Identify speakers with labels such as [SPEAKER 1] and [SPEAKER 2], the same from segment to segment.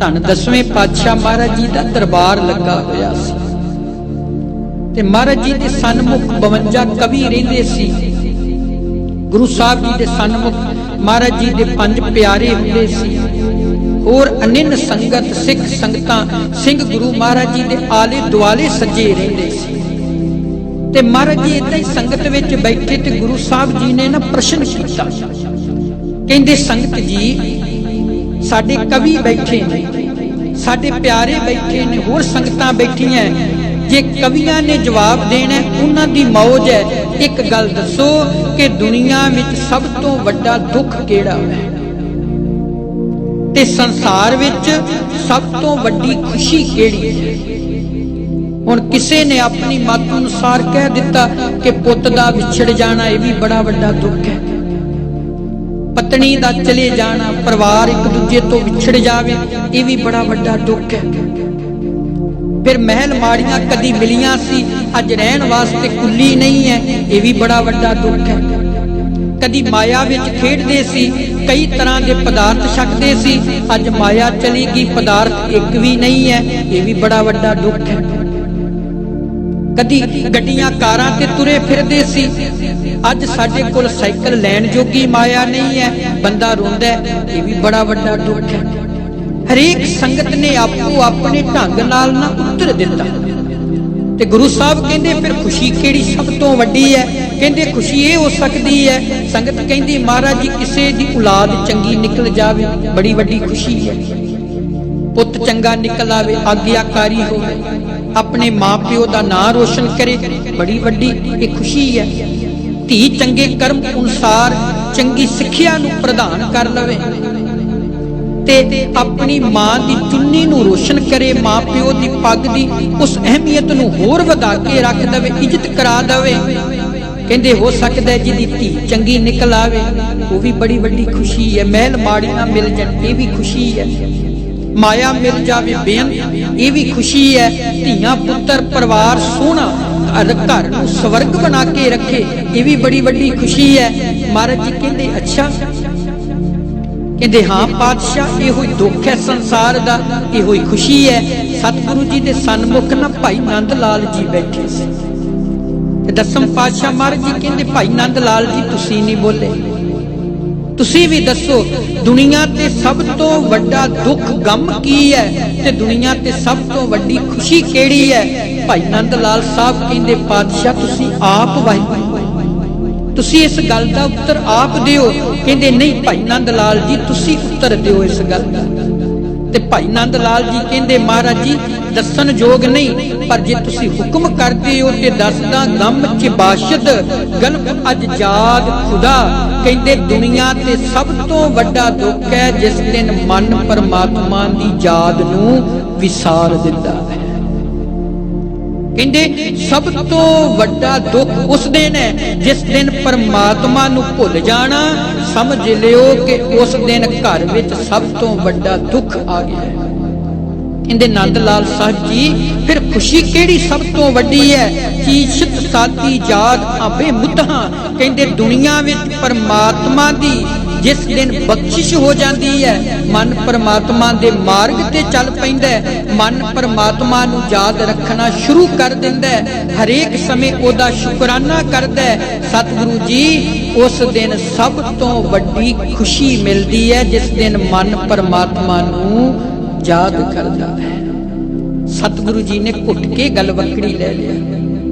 [SPEAKER 1] ਧੰਨ ਦਸਵੇਂ ਪਾਤਸ਼ਾਹ ਮਹਾਰਾਜ ਜੀ ਦਾ ਦਰਬਾਰ ਲੱਗਾ ਹੋਇਆ ਸੀ। ਤੇ ਮਹਾਰਾਜ ਜੀ ਦੇ ਸਨਮੁਖ 52 ਕਵੀ ਰਹਿੰਦੇ ਸੀ। ਗੁਰੂ ਸਾਹਿਬ ਜੀ ਦੇ ਸਨਮੁਖ ਮਹਾਰਾਜ ਜੀ ਦੇ ਪੰਜ ਪਿਆਰੇ ਹੁੰਦੇ ਸੀ। ਹੋਰ ਅਨਿੰਨ ਸੰਗਤ ਸਿੱਖ ਸੰਗਤਾਂ ਸਿੰਘ ਗੁਰੂ ਮਹਾਰਾਜ ਜੀ ਦੇ ਆਲੇ ਦੁਆਲੇ ਸੱਜੇ ਰਹਿੰਦੇ ਸੀ। ਤੇ ਮਹਾਰਾਜ ਜੀ ਇਦਾਂ ਹੀ ਸੰਗਤ ਵਿੱਚ ਬੈਠੇ ਤੇ ਗੁਰੂ ਸਾਹਿਬ ਜੀ ਨੇ ਨਾ ਪ੍ਰਸ਼ਨ ਕੀਤਾ। ਕਹਿੰਦੇ ਸੰਗਤ ਜੀ ਸਾਡੇ ਕਵੀ ਬੈਠੇ ਨੇ, ਸਾਡੇ ਪਿਆਰੇ ਬੈਠੇ ਨੇ, ਹੋਰ ਸੰਗਤਾਂ ਬੈਠੀਆਂ ਜੇ ਕਵੀਆਂ ਨੇ ਜਵਾਬ ਦੇਣਾ, ਉਹਨਾਂ ਦੀ ਮੌਜ ਹੈ। ਇੱਕ ਗੱਲ ਦੱਸੋ ਕਿ ਦੁਨੀਆ ਵਿੱਚ ਸਭ ਤੋਂ ਵੱਡਾ ਦੁੱਖ ਕਿਹੜਾ ਹੈ? ਤੇ ਸੰਸਾਰ ਵਿੱਚ ਸਭ ਤੋਂ ਵੱਡੀ ਖੁਸ਼ੀ ਕਿਹੜੀ ਹੈ? ਹੁਣ ਕਿਸੇ ਨੇ ਆਪਣੀ ਮਤ ਅਨੁਸਾਰ ਕਹਿ ਦਿੱਤਾ ਕਿ ਪੁੱਤ ਦਾ ਵਿਛੜ ਜਾਣਾ, ਇਹ ਵੀ ਬੜਾ ਵੱਡਾ ਦੁੱਖ ਹੈ। ਪਤਨੀ ਦਾ ਚਲੇ ਜਾਣਾ, ਪਰਿਵਾਰ ਇੱਕ ਦੂਜੇ ਤੋਂ ਵਿਛੜ ਜਾਵੇ, ਇਹ ਵੀ ਬੜਾ ਵੱਡਾ ਦੁੱਖ ਹੈ। ਫਿਰ ਮਹਿਲ ਮਾੜੀਆਂ ਕਦੀ ਮਿਲੀਆਂ ਸੀ, ਅੱਜ ਰਹਿਣ ਵਾਸਤੇ ਕੁੱਲੀ ਨਹੀਂ ਹੈ, ਇਹ ਵੀ ਬੜਾ ਵੱਡਾ ਦੁੱਖ ਹੈ। ਕਦੀ ਮਾਇਆ ਵਿੱਚ ਖੇਡਦੇ ਸੀ, ਕਈ ਤਰ੍ਹਾਂ ਦੇ ਪਦਾਰਥ ਛਕਦੇ ਸੀ, ਅੱਜ ਮਾਇਆ ਚਲੀ ਗਈ ਪਦਾਰਥ ਇੱਕ ਵੀ ਨਹੀਂ ਹੈ, ਇਹ ਵੀ ਬੜਾ ਵੱਡਾ ਦੁੱਖ ਹੈ। ਕਦੀ ਗੱਡੀਆਂ, ਕਾਰਾਂ ਤੇ ਤੁਰੇ ਫਿਰਦੇ ਸੀ। ਅੱਜ ਸਾਡੇ ਕੋਲ ਸਾਈਕਲ ਲੈਣ ਜੋਗੀ ਮਾਇਆ ਨਹੀਂ ਹੈ, ਬੰਦਾ ਰੋਂਦਾ ਇਹ ਵੀ ਬੜਾ ਵੱਡਾ ਦੁੱਖ ਹੈ। ਹਰੇਕ ਸੰਗਤ ਨੇ ਆਪੋ ਆਪਣੇ ਢੰਗ ਨਾਲ ਨਾ ਉੱਤਰ ਦਿੱਤਾ। ਤੇ ਗੁਰੂ ਸਾਹਿਬ ਕਹਿੰਦੇ, ਫਿਰ ਖੁਸ਼ੀ ਕਿਹੜੀ ਸਭ ਤੋਂ ਵੱਡੀ ਹੈ? ਕਹਿੰਦੇ, ਖੁਸ਼ੀ ਇਹ ਹੋ ਸਕਦੀ ਹੈ, ਸੰਗਤ ਕਹਿੰਦੀ, ਮਹਾਰਾਜ ਜੀ, ਕਿਸੇ ਦੀ ਔਲਾਦ ਚੰਗੀ ਨਿਕਲ ਜਾਵੇ, ਬੜੀ ਵੱਡੀ ਖੁਸ਼ੀ ਹੈ। ਪੁੱਤ ਚੰਗਾ ਨਿਕਲ ਆਵੇ, ਆਗਿਆਕਾਰੀ ਹੋਵੇ। ਆਪਣੇ ਮਾਪਿਓ ਦਾ ਨਾਂ ਰੋਸ਼ਨ ਕਰੇ, ਬੜੀ ਵੱਡੀ ਇਹ ਖੁਸ਼ੀ ਹੈ। ਧੀ ਚੰਗੇ ਕਰਮ ਅਨੁਸਾਰ ਚੰਗੀ ਸਿੱਖਿਆ ਨੂੰ ਪ੍ਰਦਾਨ ਕਰ ਲਵੇ ਤੇ ਆਪਣੀ ਮਾਂ ਦੀ ਚੁੰਨੀ ਨੂੰ ਰੋਸ਼ਨ ਕਰੇ, ਮਾਪਿਓ ਦੀ ਪੱਗ ਦੀ ਉਸ ਅਹਿਮੀਅਤ ਨੂੰ ਹੋਰ ਵਧਾ ਕੇ ਰੱਖ ਦਵੇ, ਇੱਜ਼ਤ ਕਰਾ ਦਵੇ। ਕਹਿੰਦੇ ਹੋ ਸਕਦਾ ਜਿਹਦੀ ਧੀ ਚੰਗੀ ਨਿਕਲ ਆਵੇ, ਉਹ ਵੀ ਬੜੀ ਵੱਡੀ ਖੁਸ਼ੀ ਹੈ। ਮਹਿਲ ਮਾੜੀ ਨਾ ਮਿਲ ਜਾਣ, ਇਹ ਵੀ ਖੁਸ਼ੀ ਹੈ। ਮਾਇਆ ਮਿਲ ਜਾਵੇ ਬੇਅੰਤ। ਇਹ ਵੀ ਖੁਸ਼ੀ ਹੈ, ਧੀਆਂ, ਪੁੱਤਰ, ਪਰਿਵਾਰ, ਸੋਹਣਾ ਘਰ ਨੂੰ ਸਵਰਗ ਬਣਾ ਕੇ ਰੱਖੇ। ਇਹ ਵੀ ਬੜੀ ਵੱਡੀ ਖੁਸ਼ੀ ਹੈ। ਮਹਾਰਾਜ ਜੀ ਕਹਿੰਦੇ, ਅੱਛਾ। ਕਹਿੰਦੇ, ਹਾਂ ਪਾਤਸ਼ਾਹ, ਇਹੋ ਹੀ ਦੁੱਖ ਹੈ ਸੰਸਾਰ ਦਾ, ਇਹੋ ਹੀ ਖੁਸ਼ੀ ਹੈ। ਸਤਿਗੁਰੂ ਜੀ ਦੇ ਸਨਮੁਖ ਨਾ ਭਾਈ ਨੰਦ ਲਾਲ ਜੀ ਬੈਠੇ ਸੀ। ਤੇ ਦਸਮ ਪਾਤਸ਼ਾਹ ਮਹਾਰਾਜ ਜੀ ਕਹਿੰਦੇ, ਭਾਈ ਨੰਦ ਲਾਲ ਜੀ, ਤੁਸੀਂ ਨਹੀਂ ਬੋਲੇ। ਤੁਸੀਂ ਵੀ ਦੱਸੋ, ਦੁਨੀਆ ਤੇ ਸਭ ਤੋਂ ਵੱਡਾ ਦੁੱਖ ਗਮ ਕੀ ਹੈ ਤੇ ਦੁਨੀਆ ਤੇ ਸਭ ਤੋਂ ਵੱਡੀ ਖੁਸ਼ੀ ਕਿਹੜੀ ਹੈ? ਭਾਈ ਨੰਦ ਲਾਲ ਸਾਹਿਬ ਕਹਿੰਦੇ, ਪਾਤਸ਼ਾਹ, ਤੁਸੀਂ ਆਪ ਵਾਹਿਗੁਰੂ ਤੁਸੀਂ ਇਸ ਗੱਲ ਦਾ ਉੱਤਰ ਆਪ ਦਿਓ। ਕਹਿੰਦੇ, ਨਹੀਂ ਭਾਈ ਨੰਦ ਲਾਲ ਜੀ, ਤੁਸੀਂ ਉੱਤਰ ਦਿਓ ਇਸ ਗੱਲ ਦਾ। ਤੇ ਭਾਈ ਨੰਦ ਲਾਲ ਜੀ ਕਹਿੰਦੇ, ਮਹਾਰਾਜ ਜੀ ਦੱਸਣ ਯੋਗ ਨਹੀਂ, ਪਰ ਜੇ ਤੁਸੀਂ ਹੁਕਮ ਕਰਦੇ ਹੋ ਤੇ ਦੱਸਦਾ ਗਮ ਚ ਬਾਸ਼ਦ ਗਲਬ ਅਜ ਜਾਗ ਖੁਦਾ। ਕਹਿੰਦੇ ਦੁਨੀਆ ਤੇ ਸਭ ਤੋਂ ਵੱਡਾ ਦੁੱਖ ਹੈ ਜਿਸ ਦਿਨ ਮਨ ਪਰਮਾਤਮਾ ਦੀ ਯਾਦ ਨੂੰ ਵਿਸਾਰ ਦਿੰਦਾ ਹੈ। ਕਹਿੰਦੇ ਸਭ ਤੋਂ ਵੱਡਾ ਦੁੱਖ ਉਸ ਦਿਨ ਹੈ ਜਿਸ ਦਿਨ ਪਰਮਾਤਮਾ ਨੂੰ ਭੁੱਲ ਜਾਣਾ। ਸਮਝ ਲਿਓ ਕਿ ਉਸ ਦਿਨ ਘਰ ਵਿੱਚ ਸਭ ਤੋਂ ਵੱਡਾ ਦੁੱਖ ਆ ਗਿਆ ਹੈ। ਕਹਿੰਦੇ ਨੰਦ ਲਾਲ ਸਾਹਿਬ ਜੀ, ਫਿਰ ਖੁਸ਼ੀ ਕਿਹੜੀ ਸਭ ਤੋਂ ਵੱਡੀ ਹੈ? ਚੀਸ਼ਤ ਸਾਦੀ ਜਾਗ ਆਬੇ ਮੁੱਧਾਂ ਕਹਿੰਦੇ ਦੁਨੀਆ ਵਿੱਚ ਪਰਮਾਤਮਾ ਦੀ ਜਿਸ ਦਿਨ ਬਖਸ਼ਿਸ਼ ਹੋ ਜਾਂਦੀ ਹੈ, ਮਨ ਪਰਮਾਤਮਾ ਦੇ ਮਾਰਗ ਤੇ ਚੱਲ ਪੈਂਦਾ ਹੈ, ਮਨ ਪਰਮਾਤਮਾ ਨੂੰ ਯਾਦ ਰੱਖਣਾ ਸ਼ੁਰੂ ਕਰ ਦਿੰਦਾ ਹੈ, ਹਰੇਕ ਸਮੇਂ ਉਹਦਾ ਸ਼ੁਕਰਾਨਾ ਕਰਦਾ ਹੈ। ਸਤਿਗੁਰੂ ਜੀ, ਉਸ ਦਿਨ ਸਭ ਤੋਂ ਵੱਡੀ ਖੁਸ਼ੀ ਮਿਲਦੀ ਹੈ, ਜਿਸ ਦਿਨ ਮਨ ਪਰਮਾਤਮਾ ਨੂੰ ਯਾਦ ਕਰਦਾ ਹੈ। ਸਤਿਗੁਰੂ ਜੀ ਨੇ ਘੁੱਟ ਕੇ ਗੱਲ ਵਕੜੀ ਲੈ ਲਿਆ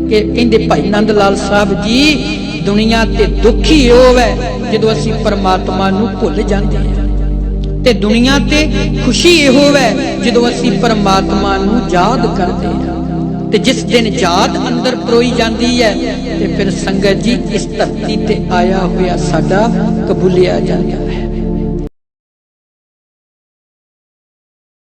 [SPEAKER 1] ਕਿ ਕਹਿੰਦੇ ਭਾਈ ਨੰਦ ਲਾਲ ਸਾਹਿਬ ਜੀ, ਦੁਨੀਆ ਤੇ ਦੁਖੀ ਹੋਵੇ ਜਦੋਂ ਅਸੀਂ ਪਰਮਾਤਮਾ ਨੂੰ ਭੁੱਲ ਜਾਂਦੇ ਹਾਂ। ਤੇ ਦੁਨੀਆ ਤੇ ਖੁਸ਼ੀ ਇਹ ਹੋਵੇ ਜਦੋਂ ਅਸੀਂ ਪਰਮਾਤਮਾ ਨੂੰ ਯਾਦ ਕਰਦੇ ਹਾਂ। ਤੇ ਜਿਸ ਦਿਨ ਯਾਦ ਅੰਦਰ ਪਰੋਈ ਜਾਂਦੀ ਹੈ, ਤੇ ਫਿਰ ਸੰਗਤ ਜੀ ਇਸ ਧਰਤੀ ਤੇ ਆਇਆ ਹੋਇਆ ਸਾਡਾ ਕਬੂਲਿਆ ਜਾਂਦਾ ਹੈ।